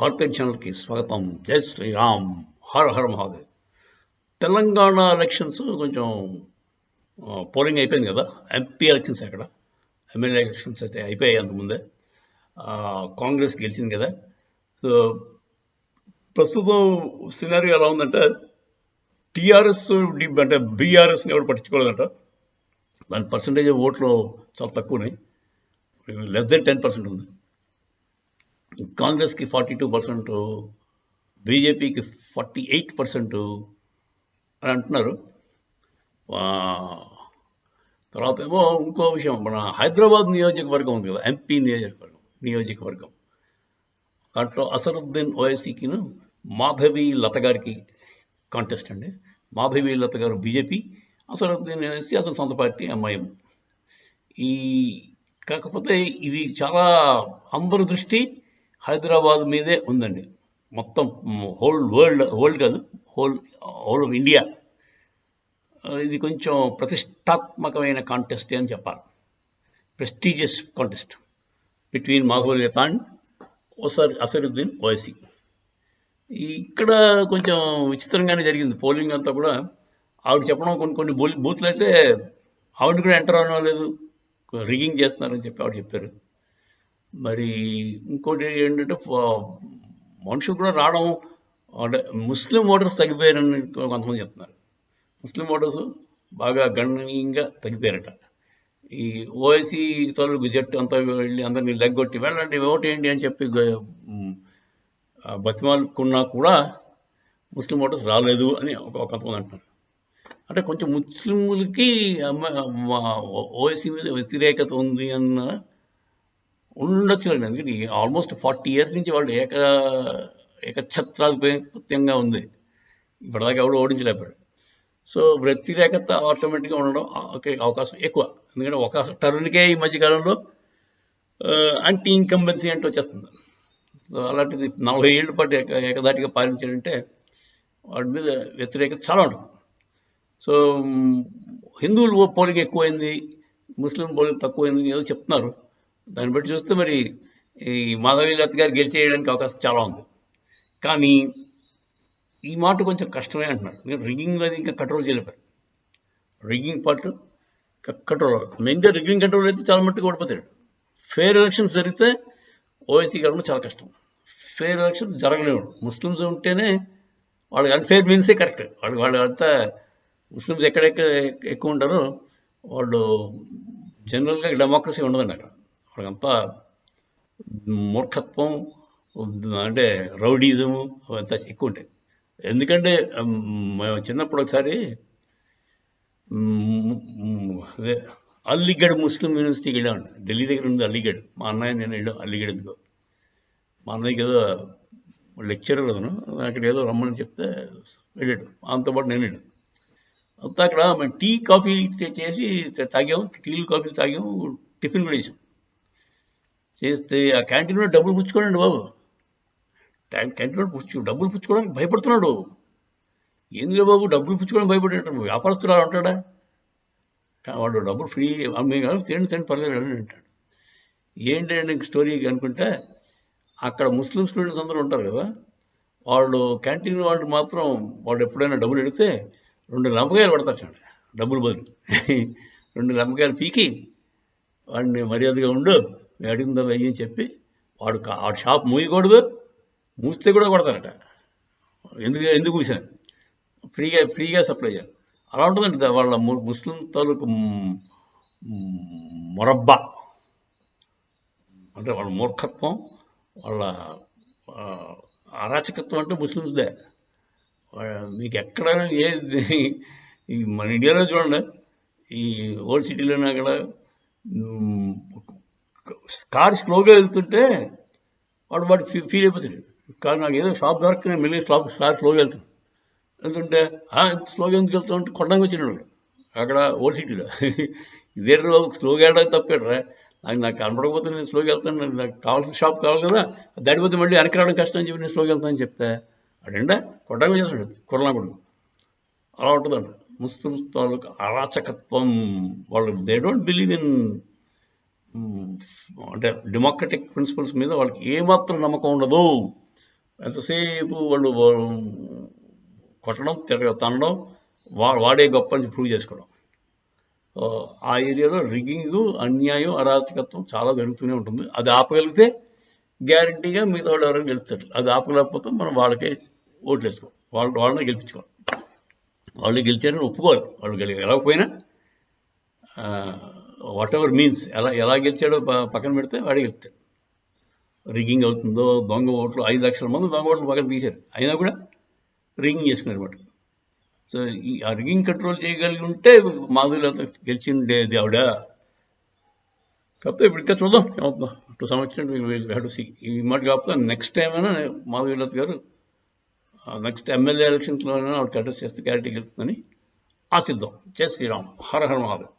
భారతీయ ఛానల్కి స్వాగతం. జై శ్రీరామ్. హర హర మహాదేవ్. తెలంగాణ ఎలక్షన్స్ కొంచెం పోలింగ్ అయిపోయింది కదా? ఎంపీ ఎలక్షన్స్ అక్కడ. ఎమ్మెల్యే ఎలక్షన్స్ అయితే అయిపోయాయి అంతకుముందే. కాంగ్రెస్ గెలిచింది కదా? సో ప్రస్తుతం సినారీ ఎలా ఉందంటే టీఆర్ఎస్ అంటే బీఆర్ఎస్ని ఎవరు పట్టించుకోలేదంట. దాని పర్సంటేజ్ ఓట్లు చాలా తక్కువ ఉన్నాయి లెస్ దెన్ టెన్ పర్సెంట్ ఉంది. కాంగ్రెస్కి ఫార్టీ టూ పర్సెంట్ బీజేపీకి ఫార్టీ ఎయిట్ పర్సెంట్ అని అంటున్నారు. తర్వాత ఏమో ఇంకో విషయం మన హైదరాబాద్ నియోజకవర్గం ఉంది కదా ఎంపీ నియోజకవర్గం నియోజకవర్గం. దాంట్లో అసరుద్దీన్ ఓఎస్సీకిను మాధవి లత గారికి కాంటెస్ట్ అండి. మాధవి లత గారు బీజేపీ అసరుద్దీన్ ఓఎస్సీ అతని సొంత పార్టీ ఎంఐఎం. ఈ కాకపోతే ఇది చాలా అందరి దృష్టి హైదరాబాద్ మీదే ఉందండి. మొత్తం హోల్ వరల్డ్ వరల్డ్ కాదు హోల్ హోల్ ఆఫ్ ఇండియా. ఇది కొంచెం ప్రతిష్టాత్మకమైన కాంటెస్ట్ అని చెప్పాలి. ప్రెస్టీజియస్ కాంటెస్ట్ బిట్వీన్ మాధవల్ ఖాన్ ఒసర్ అసరుద్దీన్ ఓఎస్సీ ఇక్కడ కొంచెం విచిత్రంగానే జరిగింది. పోలింగ్ అంతా కూడా ఆవిడ చెప్పడం కొన్ని కొన్ని బూత్లు అయితే ఆవిడ కూడా ఎంటర్ అవ్వలేదు రిగింగ్ చేస్తున్నారని చెప్పి ఆవిడ చెప్పారు. మరి ఇంకోటి ఏంటంటే మనుషులు కూడా రావడం అంటే ముస్లిం ఓటర్స్ తగ్గిపోయారని కొంతమంది చెప్తున్నారు. ముస్లిం ఓటర్స్ బాగా గణనీయంగా తగ్గిపోయారట. ఈ ఓఎస్సీ తొలగు జట్టు అంతా వెళ్ళి అందరినీ లెగ్గొట్టి వెళ్ళండి ఓటు ఏంటి అని చెప్పి బతిమాలుకున్నా కూడా ముస్లిం ఓటర్స్ రాలేదు అని ఒక కొంతమంది అంటున్నారు. అంటే కొంచెం ముస్లింలకి ఓఎస్సీ మీద వ్యతిరేకత ఉంది అన్న ఉండొచ్చులేండి ఎందుకంటే ఆల్మోస్ట్ ఫార్టీ ఇయర్స్ నుంచి వాళ్ళు ఏక ఏకఛత్రాధిపత్యంగా ఉంది. ఇప్పటిదాకా ఎవడు ఓడించలేపాడు సో వ్యతిరేకత ఆటోమేటిక్గా ఉండడం ఒకే అవకాశం ఎక్కువ. ఎందుకంటే ఒక టర్న్కే ఈ మధ్యకాలంలో యాంటీ ఇన్కంబెన్సీ అంటే వచ్చేస్తుంది. సో అలాంటిది నలభై ఏళ్ళ పాటు ఏక ఏకదాటిగా పాలించాడంటే వాడి మీద వ్యతిరేకత చాలా ఉంటుంది. సో హిందువులు పోలిక ఎక్కువైంది ముస్లిం పోలిక తక్కువైంది ఏదో చెప్తున్నారు. దాన్ని బట్టి చూస్తే మరి ఈ మాధవి గారు గెలిచేయడానికి అవకాశం చాలా ఉంది. కానీ ఈ మాట కొంచెం కష్టమే అంటున్నారు. ఎందుకంటే రిగ్గింగ్ అది ఇంకా కంట్రోల్ చేయలేపారు. రిగ్గింగ్ పార్ట్ కంట్రోల్ మెయిన్గా రిగ్గింగ్ కంట్రోల్ అయితే చాలా మట్టుకు ఓడిపోతాడు. ఫేర్ ఎలక్షన్స్ జరిగితే ఓఎస్సీ గెలవడం చాలా కష్టం. ఫేర్ ఎలక్షన్స్ జరగలేవు ముస్లిమ్స్ ఉంటేనే వాళ్ళకి అన్ఫేర్ మీన్సే కరెక్ట్. వాళ్ళు వాళ్ళు అంతా ముస్లిమ్స్ ఎక్కడెక్కడ ఎక్కువ ఉంటారో వాళ్ళు జనరల్గా డెమోక్రసీ ఉండదండి అక్కడ. అక్కడంతా మూర్ఖత్వం అంటే రౌడీజము అవంతా ఎక్కువ ఉంటాయి. ఎందుకంటే మేము చిన్నప్పుడు ఒకసారి అదే అల్లిగఢ్ ముస్లిం యూనివర్సిటీకి వెళ్ళామండి. ఢిల్లీ దగ్గర ఉంది అల్లిగఢ్ మా అన్నయ్య నేను వెళ్ళాం అల్లిగఢ్ ఎందుకో. మా అన్నయ్యకి ఏదో లెక్చరర్ అతను అక్కడ ఏదో రమ్మని చెప్తే వెళ్ళాడు. దాంతోపాటు పాటు నేను వెళ్ళాను. అంతా అక్కడ మేము టీ కాఫీ చేసి తాగాం. టీలు కాఫీ తాగాం. టిఫిన్ కూడా వేసాం చేస్తే ఆ క్యాంటీన్లో డబ్బులు పుచ్చుకోండి బాబు. క్యాంటీన్లో పుచ్చు డబ్బులు పుచ్చుకోవడానికి భయపడుతున్నాడు ఏందిరా బాబు డబ్బులు పుచ్చుకోవడానికి భయపడేట వ్యాపారస్తులు అలా ఉంటాడా వాడు డబ్బులు ఫ్రీ మేము కాదు తినండి తినండి పర్లేదు అని అంటాడు. ఏంటి అంటే స్టోరీ అనుకుంటే అక్కడ ముస్లిం స్టూడెంట్స్ అందరూ ఉంటారు కదా వాళ్ళు క్యాంటీన్ వాళ్ళు మాత్రం వాడు ఎప్పుడైనా డబ్బులు ఎడితే రెండు లంపకాయలు పడతారు డబ్బులు బదులు. రెండు లంపకాయలు పీకి వాడిని మర్యాదగా ఉండు మేము వెయ్యి అని చెప్పి వాడు ఆ షాప్ మూయకూడదు మూస్తే కూడా కొడతారట. ఎందుకు ఎందుకు మూసాను ఫ్రీగా ఫ్రీగా సప్లై చేయాలి. అలా ఉంటుందండి వాళ్ళ ముస్లిం తాలూకు మ్, మొరబ్బా. అంటే వాళ్ళ మూర్ఖత్వం వాళ్ళ అరాచకత్వం అంటే ముస్లిమ్స్దే మీకు ఎక్కడ ఏ మన ఇండియాలో చూడండి ఈ ఓల్డ్ సిటీలోనే అక్కడ కార్ స్లోగా వెళ్తుంటే వాడు వాడు ఫీ- ఫీల్ అయిపోతాడు. కానీ నాకు ఏదో షాప్ దొరక నేను మెల్లి స్లాప్ కార్ స్లోగా వెళ్తుంది. వెళ్తుంటే "ఆ, స్లోగా ఎందుకు వెళ్తా అంటే కొండంగా వచ్చినాడు వాడు. అక్కడ ఓల్డ్ సిటీలో ఇదే బాబు స్లోగా వెళ్ళడానికి తప్పేట్రా? నాకు నాకు కనపడకపోతే నేను స్లోగా వెళ్తాను. నాకు- కావాల్సిన షాప్ కావాలి కదా. దాడిపోతే మళ్ళీ వెనక్కి రావడం కష్టం అని చెప్పి నేను స్లోగా వెళ్తానని చెప్తే అడండా కొట్టడానికి చేస్తాడు కొరలా కొడుకు. అలా ఉంటుందండి ముస్లిమ్స్ తాలూకు అరాచకత్వం. వాళ్ళు they don't believe in democratic principles మీద వాళ్ళకి ఏమాత్రం నమ్మకం ఉండదు. ఎంతసేపు వాళ్ళు కొట్టడం తిరగ తనడం వా వాడే గొప్ప అని ప్రూవ్ చేసుకోవడం. ఆ ఏరియాలో రిగ్గింగ్ అన్యాయం అరాచకత్వం చాలా జరుగుతూనే ఉంటుంది. అది ఆపగలిగితే గ్యారంటీగా మిగతా వాళ్ళు ఎవరైనా గెలుస్తారు. అది ఆపలేకపోతే మనం వాళ్ళకే ఓట్లు వేసుకోవాలి వాళ్ళ వాళ్ళని గెలిపించుకోవాలి. వాళ్ళు గెలిచారని ఒప్పుకోవాలి. వాళ్ళు గెలి గెలవకపోయినా వాట్ ఎవర్ మీన్స్ ఎలా ఎలా గెలిచాడో పక్కన పెడితే వాడు గెలుస్తాడు. రిగ్గింగ్ అవుతుందో దొంగ ఓట్లు ఐదు లక్షల మంది దొంగ ఓట్లు పక్కన తీశారు. అయినా కూడా రిగ్గింగ్ చేసుకున్నారు అనమాట సో ఈ ఆ రిగ్గింగ్ కంట్రోల్ చేయగలిగి ఉంటే మాధుర్యత గెలిచి ఉండేది ఆవిడ. కాకపోతే ఇప్పుడు ఇంకా చూద్దాం ఏమవుతుందో. To some extent have to see ఈ మాట కాకపోతే నెక్స్ట్ టైం అయినా మాధుర్యలత గారు నెక్స్ట్ ఎమ్మెల్యే ఎలక్షన్స్లో అయినా ఆవిడ కంటెస్ట్ చేస్తే క్యారెక్టర్ గెలుస్తుందని ఆశిద్దాం. జై శ్రీరామ్. హర హర మహాదేవ్.